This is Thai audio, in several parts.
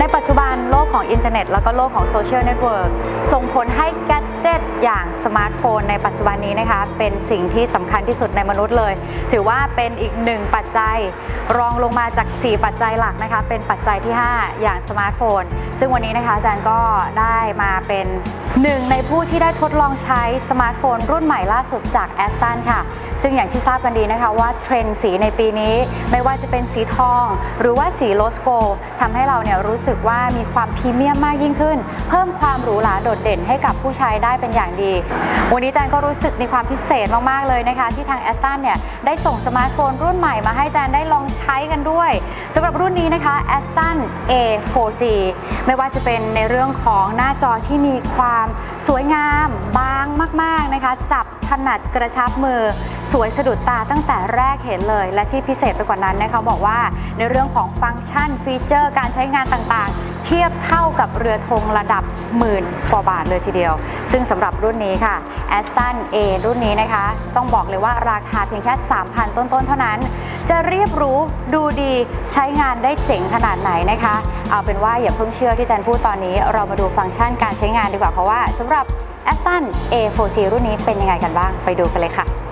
ในปัจจุบันโลกของอินเทอร์เน็ตแล้วก็โลกของโซเชียลเน็ตเวิร์กส่งผลให้แกเจิตอย่างสมาร์ทโฟนในปัจจุบันนี้นะคะเป็นสิ่งที่สำคัญที่สุดในมนุษย์เลย ถือว่าเป็นอีกหนึ่งปัจจัย รองลงมาจาก 4 ปัจจัยหลักนะคะ เป็นปัจจัยที่ 5 อย่างสมาร์ทโฟน ซึ่งวันนี้นะคะอาจารย์ก็ได้มาเป็นหนึ่งในผู้ที่ได้ทดลองใช้สมาร์ทโฟนรุ่นใหม่ล่าสุดจากแอสตันค่ะ ซึ่งอย่างที่ทราบกันดีนะคะว่าเทรนด์สีในปีนี้ ไม่ว่าจะเป็นสีทอง หรือว่าสีโลสโกทำให้เราเนี่ยรู้สึกว่ามีความพรีเมียมมากยิ่งขึ้น เพิ่มความหรูหราโดดเด่นให้กับผู้ใช้ได้เป็นอย่างดี วันนี้แจนก็รู้สึกมีความพิเศษมากๆเลยนะคะ ที่ทางแอสตันเนี่ยได้ส่งสมาร์ทโฟนรุ่นใหม่มาให้แจนได้ลองใช้กันด้วยสำหรับรุ่นนี้นะคะ a s t o n A 4G ไม่ว่าจะเป็นในเรื่องของหน้าจอที่มีความสวยงามบางมาก ๆนะคะ จับถนัดกระชับมือ สวยสะดุดตาตั้งแต่แรกเห็นเลย และที่พิเศษไปกว่านั้นนะคะบอกว่าในเรื่องของฟังก์ชันฟีเจอร์ การใช้งานต่างๆเทียบเท่ากับเรือธงระดับหมื่นกว่าบาทเลยทีเดียว ซึ่งสำหรับรุ่นนี้ค่ะ a s t o n A รุ่นนี้นะคะ ต้องบอกเลยว่าราคาเพียงแค่ 3,000 ต้นๆ เท่านั้น จะเรียบรู้ดูดีใช้งานได้เจ๋งขนาดไหนนะคะ เอาเป็นว่าอย่าเพิ่งเชื่อที่แจนพูดตอนนี้ เรามาดูฟังก์ชันการใช้งานดีกว่าเพราะว่าสำหรับ a s t o n A 4G รุ่นนี้เป็นยังไงกันบ้างไปดูกันเลยค่ะ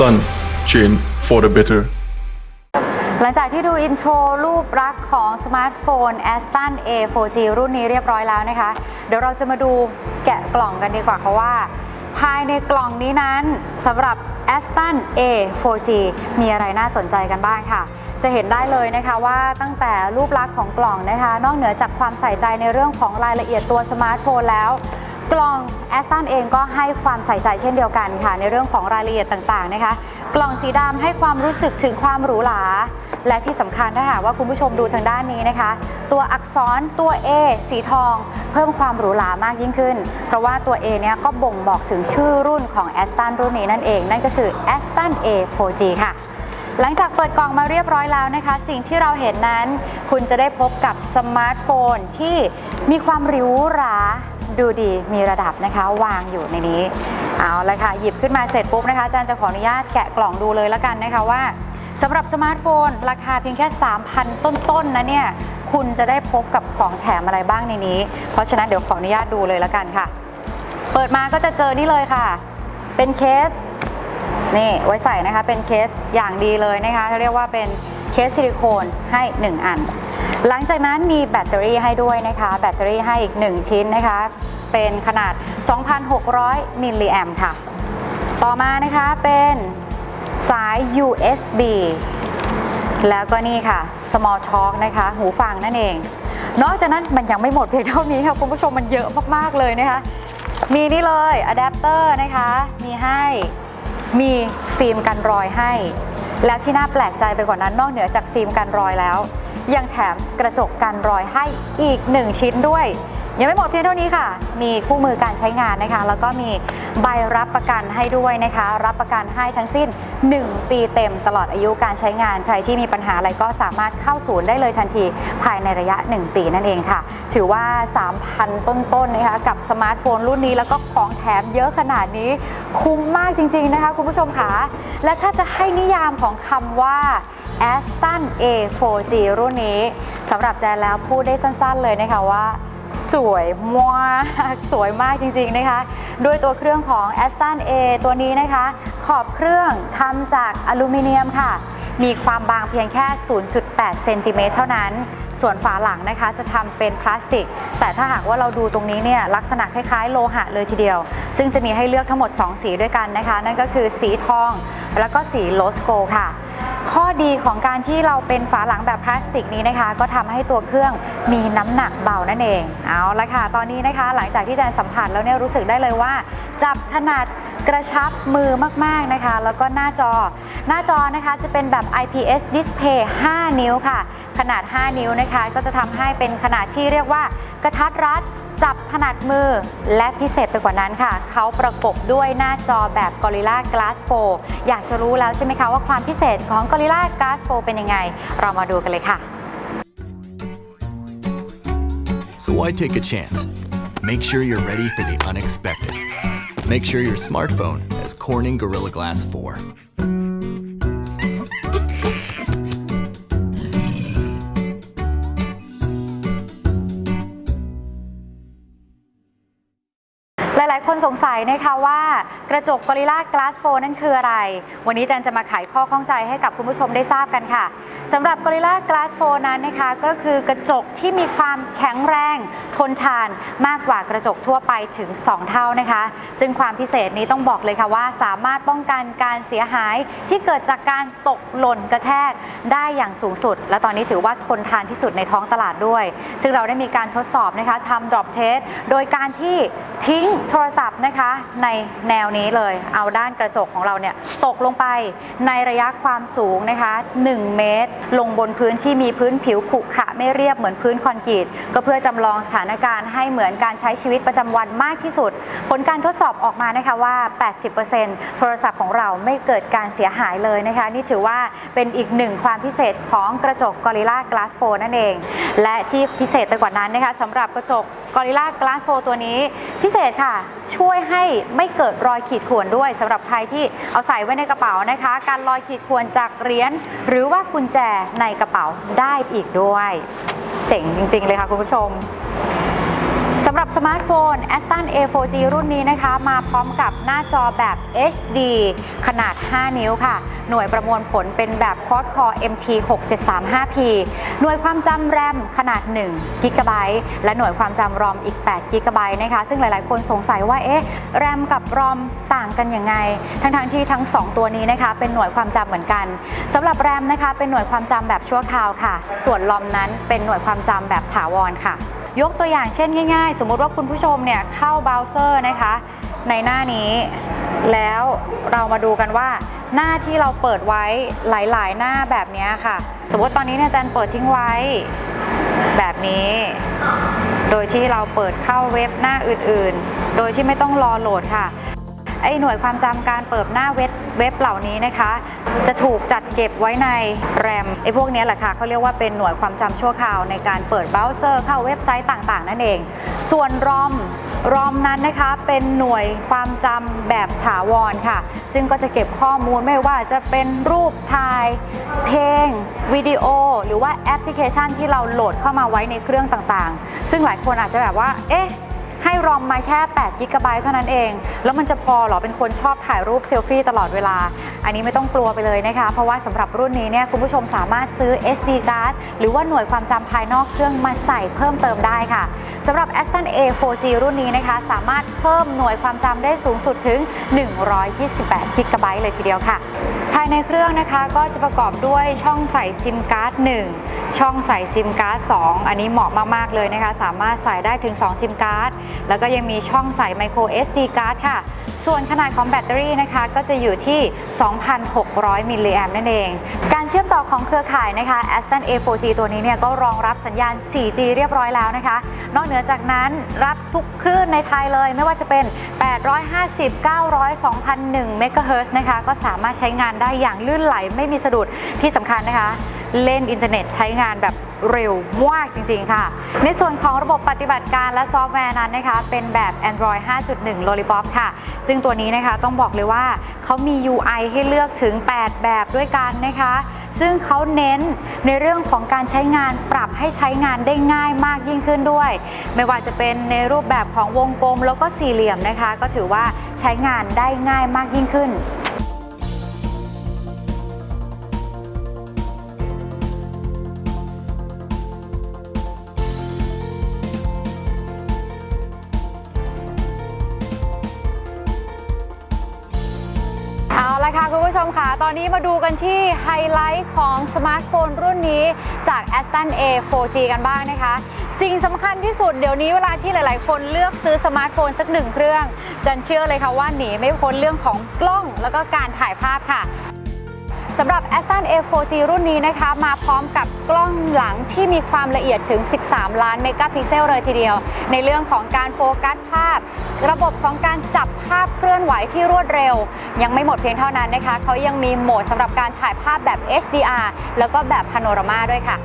Aston Chain for the better หลังจากที่ดูอินโทรรูปรักษ์ของสมาร์ทโฟน a s t o n A 4G รุ่นนี้เรียบร้อยแล้วนะคะ เดี๋ยวเราจะมาดูแกะกล่องกันดีกว่าค่ะว่า ภายในกล่องนี้นั้นสำหรับ a s t o n A 4G มีอะไรน่าสนใจกันบ้างค่ะ จะเห็นได้เลยนะคะว่าตั้งแต่รูปลักษณ์ของกล่องนะคะ นอกเหนือจากความใส่ใจในเรื่องของรายละเอียดตัวสมาร์ทโฟนแล้ว กล่อง a s t o n เองก็ให้ความใส่ใจเช่นเดียวกันค่ะ ในเรื่องของรายละเอียดต่างๆนะคะ กล่องสีดำให้ความรู้สึกถึงความหรูหรา และที่สำคัญถ้าหากว่าคุณผู้ชมดูทางด้านนี้นะคะ ตัวอักษรตัว A สีทอง เพิ่มความหรูหรามากยิ่งขึ้น เพราะว่าตัว A เนี่ยก็บ่งบอกถึงชื่อรุ่นของ a s t o n รุ่นนี้นั่นเอง นั่นก็คือ a s t o n A 4G ค่ะหลังจากเปิดกล่องมาเรียบร้อยแล้วนะคะ สิ่งที่เราเห็นนั้น คุณจะได้พบกับสมาร์ทโฟนที่มีความหริ้วหรา ดูดีมีระดับนะคะ วางอยู่ในนี้ เอาละค่ะ หยิบขึ้นมาเสร็จปุ๊บนะคะอาจารย์จะขออนุญาตแกะกล่องดูเลยแล้วกันนะคะว่าสำหรับสมาร์ทโฟน ราคาเพียงแค่ 3,000 ต้นๆนะเนี่ย คุณจะได้พบกับของแถมอะไรบ้างในนี้ เพราะฉะนั้นเดี๋ยวขออนุญาตดูเลยแล้วกันค่ะ เปิดมาก็จะเจอนี่เลยค่ะ เป็นเคสนี่ไว้ใส่นะคะเป็นเคสอย่างดีเลยนะคะเขาเรียกว่าเป็นเคสซิลิโคนให้ 1 อัน หลังจากนั้นมีแบตเตอรี่ให้ด้วยนะคะ แบตเตอรี่ให้อีก 1 ชิ้นนะคะ เป็นขนาด 2,600 มิลลิแอมค่ะ ต่อมานะคะเป็นสาย USB แล้วก็นี่ค่ะ small talk นะคะ หูฟังนั่นเอง นอกจากนั้นมันยังไม่หมดเพียงเท่านี้ค่ะ คุณผู้ชมมันเยอะมาก ๆ เลยนะคะ มีนี่เลยอะแดปเตอร์นะคะ มีให้ มีฟิล์มกันรอยให้ แล้วที่น่าแปลกใจไปกว่านั้นนอกเหนือจากฟิล์มกันรอยแล้ว ยังแถมกระจกกันรอยให้อีก 1 ชิ้นด้วย ยังไม่หมดเพียงเท่านี้ค่ะ มีคู่มือการใช้งานนะคะ แล้วก็มีใบรับประกันให้ด้วยนะคะ รับประกันให้ทั้งสิ้น 1 ปีเต็มตลอดอายุการใช้งาน ใครที่มีปัญหาอะไรก็สามารถเข้าศูนย์ได้เลยทันทีภายในระยะ 1 ปีนั่นเองค่ะ ถือว่า 3,000 ต้นๆนะคะกับสมาร์ทโฟนรุ่นนี้แล้วก็ของแถมเยอะขนาดนี้คุ้มมากจริง ๆนะคะ คุณผู้ชมค่ะและถ้าจะให้นิยามของคำว่า a s t o n A 4G รุ่นนี้สำหรับแจนแล้วพูดได้สั้นๆเลยนะคะว่า สวยมากสวยมากจริงๆนะคะ ด้วยตัวเครื่องของ a s t o n A ตัวนี้นะคะ ขอบเครื่องทำจากอลูมิเนียมค่ะ มีความบางเพียงแค่ 0.8 เซนติเมตรเท่านั้นส่วนฝาหลังนะคะจะทำเป็นพลาสติก แต่ถ้าหากว่าเราดูตรงนี้เนี่ยลักษณะคล้ายๆ โลหะเลยทีเดียว ซึ่งจะมีให้เลือกทั้งหมด 2 สีด้วยกันนะคะ นั่นก็คือสีทอง แล้วก็สีโลสโกค่ะ ข้อดีของการที่เราเป็นฝาหลังแบบพลาสติกนี้นะคะ ก็ทำให้ตัวเครื่องมีน้ำหนักเบานั่นเองเอาละค่ะตอนนี้นะคะ หลังจากที่แจนสัมผัสแล้วเนี่ยรู้สึกได้เลยว่า จับถนัดกระชับมือมากๆนะคะ แล้วก็หน้าจอ หน้าจอนะคะจะเป็นแบบ IPS Display 5 นิ้วค่ะ ขนาด 5 นิ้วนะคะ ก็จะทำให้เป็นขนาดที่เรียกว่ากระทัดรัด จับถนัดมือและพิเศษไปกว่านั้นค่ะ เขาประกบด้วยหน้าจอแบบ Gorilla Glass 4 อยากจะรู้แล้วใช่ไหมคะว่าความพิเศษของ Gorilla Glass 4 เป็นยังไง เรามาดูกันเลยค่ะ So why take a chance? Make sure you're ready for the unexpected. Make sure your smartphone has Corning Gorilla Glass 4. ลายๆ คนสงสัยนะคะว่ากระจก Gorilla Glass 4นั่นคืออะไร วันนี้แจนจะมาไขข้อข้องใจให้กับคุณผู้ชมได้ทราบกันค่ะ สำหรับ Gorilla Glass 4 นั้นนะคะ ก็คือกระจกที่มีความแข็งแรงทนทานมากกว่ากระจกทั่วไปถึง 2 เท่านะคะ ซึ่งความพิเศษนี้ต้องบอกเลยค่ะว่า สามารถป้องกันการเสียหายที่เกิดจากการตกหล่นกระแทกได้อย่างสูงสุด และตอนนี้ถือว่าทนทานที่สุดในท้องตลาดด้วย ซึ่งเราได้มีการทดสอบนะคะทำ drop test โดยการที่ทิ้งโทรศัพท์นะคะในแนวนี้เลย เอาด้านกระจกของเราเนี่ยตกลงไปในระยะความสูงนะคะ 1 เมตรลงบนพื้นที่มีพื้นผิวขรุขระไม่เรียบเหมือนพื้นคอนกรีตก็เพื่อจำลองสถานการณ์ให้เหมือนการใช้ชีวิตประจำวันมากที่สุด ผลการทดสอบออกมานะคะว่า 80%โทรศัพท์ของเราไม่เกิดการเสียหายเลยนะคะ นี่ถือว่าเป็นอีกหนึ่งความพิเศษของกระจก Gorilla Glass 4นั่นเอง และที่พิเศษไปกว่านั้นนะคะสำหรับกระจกกอริล่ากลาสโฟตัวนี้ พิเศษค่ะ ช่วยให้ไม่เกิดรอยขีดข่วนด้วยสำหรับใครที่เอาใส่ไว้ในกระเป๋านะคะ การรอยขีดข่วนจากเหรียญหรือว่ากุญแจในกระเป๋าได้อีกด้วย เจ๋งจริง ๆ เลยค่ะคุณผู้ชม สำหรับสมาร์ทโฟน Aston A4G รุ่นนี้นะคะ มาพร้อมกับหน้าจอแบบ HD ขนาด 5 นิ้วค่ะ หน่วยประมวลผลเป็นแบบ Quad Core MT 6735P หน่วยความจำแรมขนาด1 g b และหน่วยความจำรอมอีก8 g b นะคะ ซึ่งหลายๆ คนสงสัยว่า เอ๊ะ แรมกับรอมต่างกันยังไง ทั้งๆที่ทั้ง 2 ตัวนี้นะคะ เป็นหน่วยความจำเหมือนกันสำหรับแรมนะคะ เป็นหน่วยความจำแบบชั่วคราวค่ะ ส่วนรอมนั้นเป็นหน่วยความจำแบบถาวรค่ะ ยกตัวอย่างเช่นง่ายๆ สมมติว่าคุณผู้ชมเนี่ยเข้าเบราว์เซอร์นะคะ ในหน้านี้ แล้วเรามาดูกันว่าหน้าที่เราเปิดไว้หลายๆ หน้าแบบนี้ค่ะ สมมติตอนนี้เนี่ยแจันเปิดทิ้งไว้แบบนี้ โดยที่เราเปิดเข้าเว็บหน้าอื่นๆ โดยที่ไม่ต้องรอโหลดค่ะ ไอ้หน่วยความจำการเปิดหน้าเว็บเว็บเหล่านี้นะคะ จะถูกจัดเก็บไว้ในแรมไอ้พวกนี้แหละค่ะเขาเรียกว่าเป็นหน่วยความจำชั่วคราวในการเปิดเบราว์เซอร์เข้าเว็บไซต์ต่างๆ นั่นเอง ส่วนรอมรอมนั้นนะคะเป็นหน่วยความจำแบบถาวรค่ะ ซึ่งก็จะเก็บข้อมูลไม่ว่าจะเป็นรูปถ่าย เพลง วิดีโอ หรือว่าแอปพลิเคชันที่เราโหลดเข้ามาไว้ในเครื่องต่างๆ ซึ่งหลายคนอาจจะแบบว่า เอ๊ะ รอมมาแค่8กิกะไบต์เท่านั้นเอง แล้วมันจะพอหรอเป็นคนชอบถ่ายรูปเซลฟี่ตลอดเวลา อันนี้ไม่ต้องกลัวไปเลยนะคะ เพราะว่าสำหรับรุ่นนี้เนี่ยคุณผู้ชมสามารถซื้อ SD card หรือว่าหน่วยความจำภายนอกเครื่องมาใส่เพิ่มเติมได้ค่ะสำหรับ Aston A4G รุ่นนี้นะคะ สามารถเพิ่มหน่วยความจำได้สูงสุดถึง 128กิกะไบต์เลยทีเดียวค่ะภายในเครื่องนะคะก็จะประกอบด้วยช่องใส่ซิมการ์ด 1 ช่องใส่ซิมการ์ด 2 อันนี้เหมาะมาก ๆ เลยนะคะ สามารถใส่ได้ถึง 2 ซิมการ์ด แล้วก็ยังมีช่องใส่ micro SD การ์ดค่ะ ส่วนขนาดของแบตเตอรี่นะคะก็จะอยู่ที่ 2,600 มิลลิแอมนั่นเอง การเชื่อมต่อของเครือข่ายนะคะ Aston A4G ตัวนี้เนี่ยก็รองรับสัญญาณ 4G เรียบร้อยแล้วนะคะ นอกเหนือจากนั้นรับทุกคลื่นในไทยเลย ไม่ว่าจะเป็น 850 900 2,001เมกะเฮิร์นะคะก็สามารถใช้งานได้อย่างลื่นไหลไม่มีสะดุดที่สำคัญนะคะ เล่นอินเทอร์เน็ตใช้งานแบบเร็วมากจริง ๆ ค่ะ ในส่วนของระบบปฏิบัติการและซอฟต์แวร์นั้นนะคะ เป็นแบบ Android 5.1 Lollipop ค่ะ ซึ่งตัวนี้นะคะต้องบอกเลยว่าเขามี UI ให้เลือกถึง 8 แบบด้วยกันนะคะ ซึ่งเขาเน้นในเรื่องของการใช้งานปรับให้ใช้งานได้ง่ายมากยิ่งขึ้นด้วย ไม่ว่าจะเป็นในรูปแบบของวงกลมแล้วก็สี่เหลี่ยมนะคะ ก็ถือว่าใช้งานได้ง่ายมากยิ่งขึ้น ละค่ะคุณผู้ชมค่ะ ตอนนี้มาดูกันที่ไฮไลท์ของสมาร์ทโฟนรุ่นนี้จาก Aston A 4G กันบ้างนะคะ สิ่งสำคัญที่สุดเดี๋ยวนี้เวลาที่หลาย ๆ คนเลือกซื้อสมาร์ทโฟนสักหนึ่งเครื่อง จันเชื่อเลยค่ะว่าหนีไม่พ้นเรื่องของกล้องแล้วก็การถ่ายภาพค่ะ สำหรับ Aston A4G รุ่นนี้นะคะ มาพร้อมกับกล้องหลังที่มีความละเอียดถึง 13 ล้านเมกะพิกเซลเลยทีเดียว ในเรื่องของการโฟกัสภาพ ระบบของการจับภาพเคลื่อนไหวที่รวดเร็ว ยังไม่หมดเพียงเท่านั้นนะคะ เขายังมีโหมดสำหรับการถ่ายภาพแบบ HDR แล้วก็แบบพาโนรามาด้วยค่ะ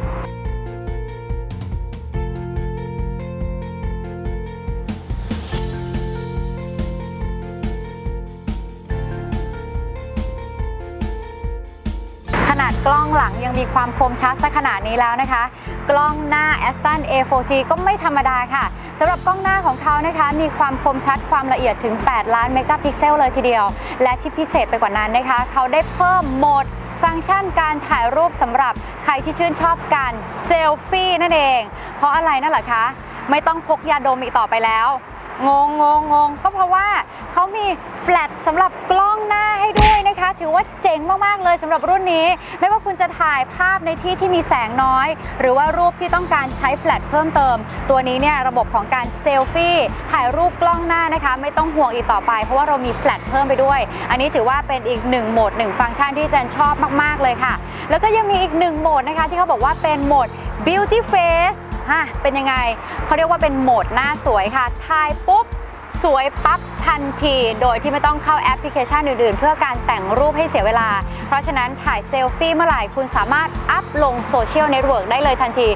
ยังมีความคมชัดซะขนาดนี้แล้วนะคะ กล้องหน้า Aston A4G ก็ไม่ธรรมดาค่ะสำหรับกล้องหน้าของเขานะคะมีความคมชัดความละเอียดถึง 8 ล้านเมกะพิกเซลเลยทีเดียว และที่พิเศษไปกว่านั้นนะคะ เขาได้เพิ่มโหมดฟังก์ชันการถ่ายรูปสำหรับใครที่ชื่นชอบการเซลฟี่นั่นเอง เพราะอะไรนั่นเหรอคะ ไม่ต้องพกยาดมอีกต่อไปแล้ว งงงงงงก็เพราะว่าเขามีแฟลชสำหรับกล้องหน้าให้ด้วยนะคะ ถือว่าเจ๋งมากๆเลยสำหรับรุ่นนี้ ไม่ว่าคุณจะถ่ายภาพในที่ที่มีแสงน้อย หรือว่ารูปที่ต้องการใช้แฟลชเพิ่มเติม ตัวนี้เนี่ยระบบของการเซลฟี่ถ่ายรูปกล้องหน้านะคะ ไม่ต้องห่วงอีกต่อไป เพราะว่าเรามีแฟลชเพิ่มไปด้วย อันนี้ถือว่าเป็นอีกหนึ่งโหมดหนึ่งฟังก์ชันที่แจนชอบมากๆเลยค่ะ แล้วก็ยังมีอีกหนึ่งโหมดนะคะ ที่เขาบอกว่าเป็นโหมด beauty face ฮะเป็นยังไงเขาเรียกว่าเป็นโหมดหน้าสวยค่ะถ่ายปุ๊บสวยปั๊บทันที โดยที่ไม่ต้องเข้าแอปพลิเคชันอื่นๆ เพื่อการแต่งรูปให้เสียเวลา เพราะฉะนั้นถ่ายเซลฟี่เมื่อไหร่คุณสามารถอัพลงโซเชียลเน็ตเวิร์กได้เลยทันที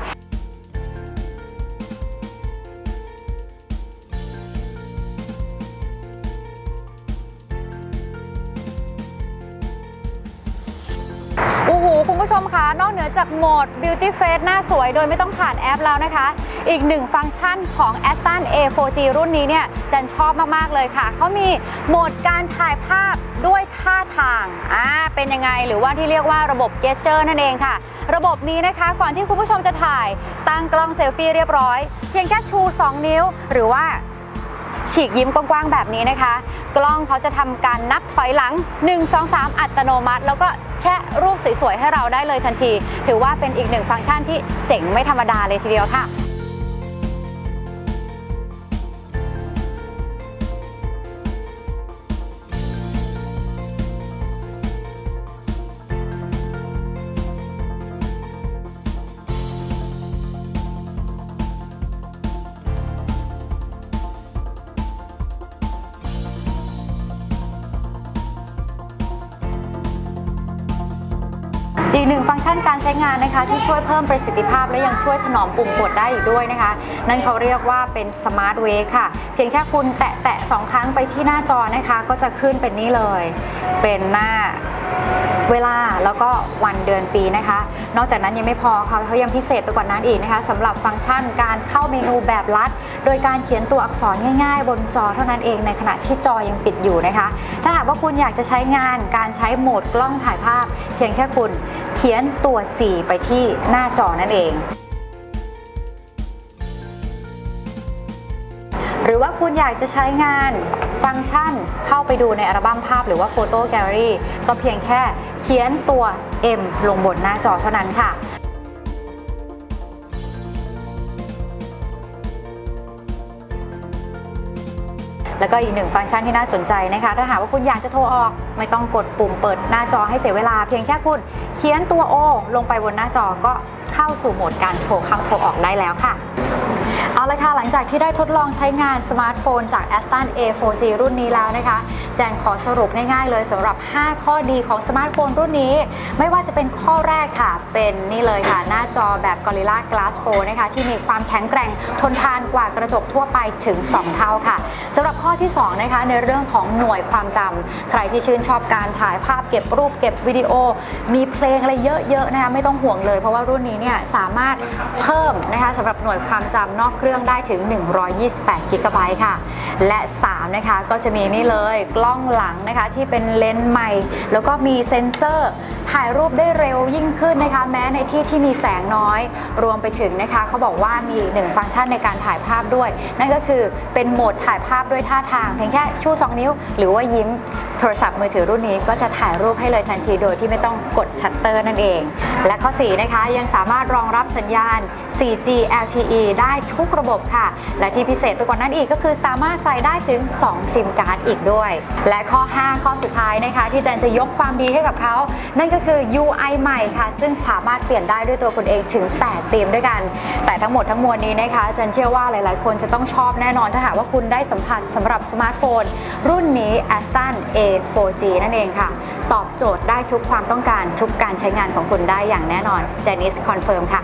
คุณผู้ชมคะนอกเหนือจากโหมด Beauty Face หน้าสวยโดยไม่ต้องผ่านแอปแล้วนะคะ อีกหนึ่งฟังก์ชันของ Aston A4G รุ่นนี้เนี่ยจันชอบมาก ๆ เลยค่ะ เขามีโหมดการถ่ายภาพด้วยท่าทางอ่าเป็นยังไงหรือว่าที่เรียกว่าระบบ Gesture นั่นเองค่ะ ระบบนี้นะคะก่อนที่คุณผู้ชมจะถ่ายตั้งกล้องเซลฟี่เรียบร้อย เพียงแค่ชู 2 นิ้ว หรือว่า ฉีกยิ้มกว้างๆแบบนี้นะคะ กล้องเขาจะทำการนับถอยหลัง 1 2 3 อัตโนมัติ แล้วก็แชะรูปสวยๆให้เราได้เลยทันที ถือว่าเป็นอีกหนึ่งฟังก์ชันที่เจ๋งไม่ธรรมดาเลยทีเดียวค่ะ อีกหนึ่งฟังก์ชันการใช้งานนะคะ ที่ช่วยเพิ่มประสิทธิภาพ และยังช่วยถนอมปุ่มกดได้อีกด้วยนะคะ นั่นเขาเรียกว่าเป็นสมาร์ทเวย์ค่ะ เพียงแค่คุณแตะแตะสองครั้งไปที่หน้าจอนะคะ ก็จะขึ้นเป็นนี้เลย เป็นหน้าเวลาแล้วก็วันเดือนปีนะคะ นอกจากนั้นยังไม่พอค่ะเขายังพิเศษไปกว่านั้นอีกนะคะสำหรับฟังก์ชันการเข้าเมนูแบบลัด โดยการเขียนตัวอักษรง่ายๆ บนจอเท่านั้นเองในขณะที่จอยังปิดอยู่นะคะ ถ้าหากว่าคุณอยากจะใช้งานการใช้โหมดกล้องถ่ายภาพ เพียงแค่คุณ เขียนตัว4ไปที่หน้าจอนั่นเอง หรือว่าคุณอยากจะใช้งานฟังก์ชันเข้าไปดูในอัลบั้มภาพหรือว่าโฟโต้แกลเลอรี่ก็เพียงแค่เขียนตัว M ลงบนหน้าจอเท่านั้นค่ะแล้วก็อีกหนึ่งฟังก์ชันที่น่าสนใจนะคะ ถ้าหากว่าคุณอยากจะโทรออก ไม่ต้องกดปุ่มเปิดหน้าจอให้เสียเวลา เพียงแค่คุณ เขียนตัว O ลงไปบนหน้าจอก็เข้าสู่โหมดการโทรเข้าโทรออกได้แล้วค่ะเอาละค่ะหลังจากที่ได้ทดลองใช้งานสมาร์ทโฟนจาก Aston A4G รุ่นนี้แล้วนะคะ แจนขอสรุปง่ายๆเลยสำหรับ 5 ข้อดีของสมาร์ทโฟนรุ่นนี้ ไม่ว่าจะเป็นข้อแรกค่ะ เป็นนี่เลยค่ะ หน้าจอแบบ Gorilla Glass 4นะคะ ที่มีความแข็งแกร่งทนทานกว่ากระจกทั่วไปถึง 2 เท่าค่ะสำหรับข้อที่ 2 นะคะ ในเรื่องของหน่วยความจำใครที่ชื่นชอบการถ่ายภาพเก็บรูปเก็บวิดีโอ มีเพลงอะไรเยอะๆนะคะไม่ต้องห่วงเลย เพราะว่ารุ่นนี้เนี่ยสามารถเพิ่มนะคะสำหรับหน่วยความจำนอกเครื่องได้ถึง 128กิกะไบต์ค่ะ และ 3 นะคะก็จะมีนี่เลยกล้องหลังนะคะที่เป็นเลนส์ใหม่ แล้วก็มีเซ็นเซอร์ถ่ายรูปได้เร็วยิ่งขึ้นนะคะ แม้ในที่ที่มีแสงน้อย รวมไปถึงนะคะเขาบอกว่ามีหนึ่งฟังก์ชันในการถ่ายภาพด้วย นั่นก็คือเป็นโหมดถ่ายภาพด้วยท่าทาง เพียงแค่ชู2 นิ้ว หรือว่ายิ้มโทรศัพท์มือถือรุ่นนี้ก็จะถ่ายรูปให้เลยทันทีโดยที่ไม่ต้องกดชัตเตอร์นั่นเอง และข้อ4นะคะยังสามารถรองรับสัญญาณ 4G LTE ได้ทุกระบบค่ะ และที่พิเศษไปกว่านั้นอีกก็คือสามารถใส่ได้ถึง 2 ซิมการ์ดอีกด้วย และข้อ 5 ข้อสุดท้ายนะคะ ที่แจนจะยกความดีให้กับเขา นั่นก็คือ UI ใหม่ค่ะ ซึ่งสามารถเปลี่ยนได้ด้วยตัวคุณเองถึง 8 ธีมด้วยกัน แต่ทั้งหมดทั้งมวลนี้นะคะแจนเชื่อว่าหลาย ๆ คนจะต้องชอบแน่นอนถ้าหากว่าคุณได้สัมผัสสำหรับสมาร์ทโฟน รุ่นนี้ Aston A 4G นั่นเองค่ะ ตอบโจทย์ได้ทุกความต้องการทุกการใช้งานของคุณได้อย่างแน่นอน j a n i c e Confirm ค่ะ